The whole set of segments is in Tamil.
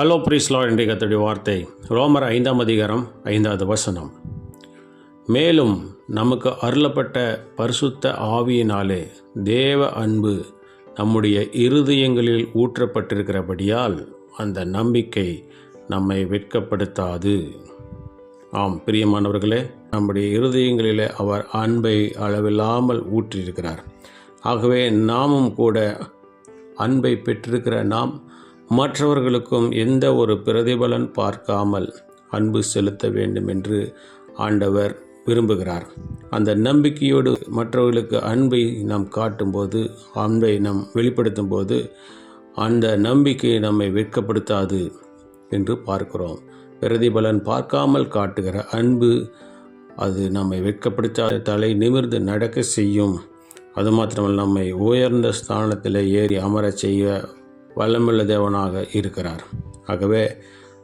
ஹலோ பிரீஸ்லா என்ற கத்துடைய வார்த்தை. ரோமர் ஐந்தாம் அதிகாரம் ஐந்தாவது வசனம். மேலும் நமக்கு அருளப்பட்ட பரிசுத்த ஆவியினாலே தேவ அன்பு நம்முடைய இருதயங்களில் ஊற்றப்பட்டிருக்கிறபடியால் அந்த நம்பிக்கை நம்மை வெட்கப்படுத்தாது. ஆம் பிரியமானவர்களே நம்முடைய இருதயங்களிலே அவர் அன்பை அளவில்லாமல் ஊற்றியிருக்கிறார். ஆகவே நாமும் கூட அன்பை பெற்றிருக்கிற நாம் மற்றவர்களுக்கும் எந்த ஒரு பிரதிபலன் பார்க்காமல் அன்பு செலுத்த வேண்டும் என்று ஆண்டவர் விரும்புகிறார். அந்த நம்பிக்கையோடு மற்றவர்களுக்கு அன்பை நாம் காட்டும்போது அன்பை நாம் வெளிப்படுத்தும் போது அந்த நம்பிக்கை நம்மை வெட்கப்படுத்தாது என்று பார்க்கிறோம். பிரதிபலன் பார்க்காமல் காட்டுகிற அன்பு அது நம்மை வெட்கப்படுத்தாத தலை நிமிர்ந்து நடக்க செய்யும். அது மாத்திரமல்ல நம்மை உயர்ந்த ஸ்தானத்தில் ஏறி அமரச் செய்ய வல்லமுள்ள தேவனாக இருக்கிறார். ஆகவே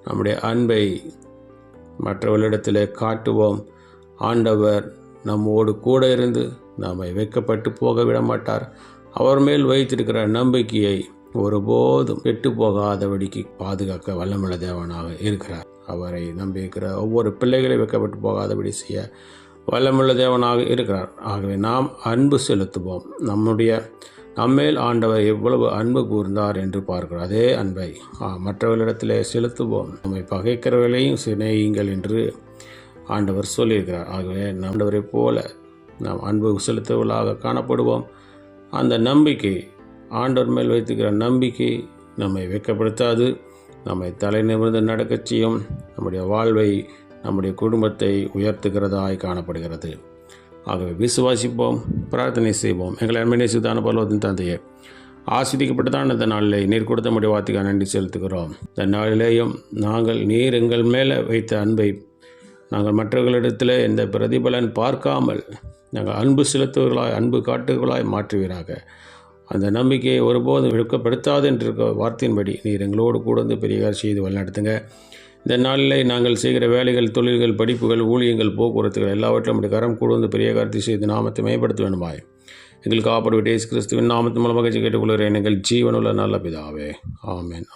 நம்முடைய அன்பை மற்றவர்களிடத்தில் காட்டுவோம். ஆண்டவர் நம்மோடு கூட இருந்து நம்மை வைக்கப்பட்டு போக விட மாட்டார் அவர் மேல் வைத்திருக்கிற நம்பிக்கையை ஒருபோதும் கெட்டு போகாதபடிக்கு பாதுகாக்க வல்லமுள்ள தேவனாக இருக்கிறார். அவரை நம்பியிருக்கிற ஒவ்வொரு பிள்ளைகளை வெட்கப்பட்டு போகாதபடி செய்ய வல்லமுள்ள தேவனாக இருக்கிறார். ஆகவே நாம் அன்பு செலுத்துவோம். நம்முடைய நம்மேல் ஆண்டவர் எவ்வளவு அன்பு கூர்ந்தார் என்று பார்க்கிறோம். அதே அன்பை மற்றவர்களிடத்திலே செலுத்துவோம். நம்மை பகைக்கிறவர்களையும் சிநேகிங்கள் என்று ஆண்டவர் சொல்லியிருக்கிறார். ஆகவே ஆண்டவரை போல நாம் அன்பு செலுத்துவர்களாக காணப்படுவோம். அந்த நம்பிக்கை ஆண்டவர் மேல் வைத்திருக்கிற நம்பிக்கை நம்மை வெட்கப்படுத்தாது. நம்மை தலை நிமிர்ந்து நடக்கச் செய்யும். நம்முடைய வாழ்வை நம்முடைய குடும்பத்தை உயர்த்துகிறதாய் காணப்படுகிறது. ஆகவே விசுவாசிப்போம் பிரார்த்தனை செய்வோம். எங்களை அன்மை சுதான பலவத்தின் தந்தையே ஆஸ்வதிக்கப்பட்டதான இந்த நாளிலே நீர் கொடுத்த முடிய வார்த்தைக்கு நன்றி செலுத்துகிறோம். இந்த நாளிலேயும் நாங்கள் நீர் எங்கள் மேலே வைத்த அன்பை நாங்கள் மற்றவர்களிடத்தில் இந்த பிரதிபலன் பார்க்காமல் நாங்கள் அன்பு செலுத்துவர்களாய் அன்பு காட்டுகளாய் மாற்றுவீராக. அந்த நம்பிக்கையை ஒருபோதும் விழுக்கப்படுத்தாது என்று இருக்க வார்த்தையின்படி நீர் எங்களோடு கூட வந்து பெரிய செய்து வழிநடத்துங்க. இந்த நாளில் நாங்கள் செய்கிற வேலைகள் தொழில்கள் படிப்புகள் ஊழியங்கள் போக்குவரத்துகள் எல்லாவற்றிலும் நம்முடைய கரம் கூட வந்து பெரிய காரியத்தை செய்து நாமத்தை மேம்படுத்த வேண்டுமாய். எங்களுக்கு காப்பாடு இயேசு கிறிஸ்துவின் நாமத்தின் மூலமாக கேட்டுக்கொள்கிறேன் எங்கள் ஜீவனுள்ள நல்ல பிதாவே. ஆமேன்.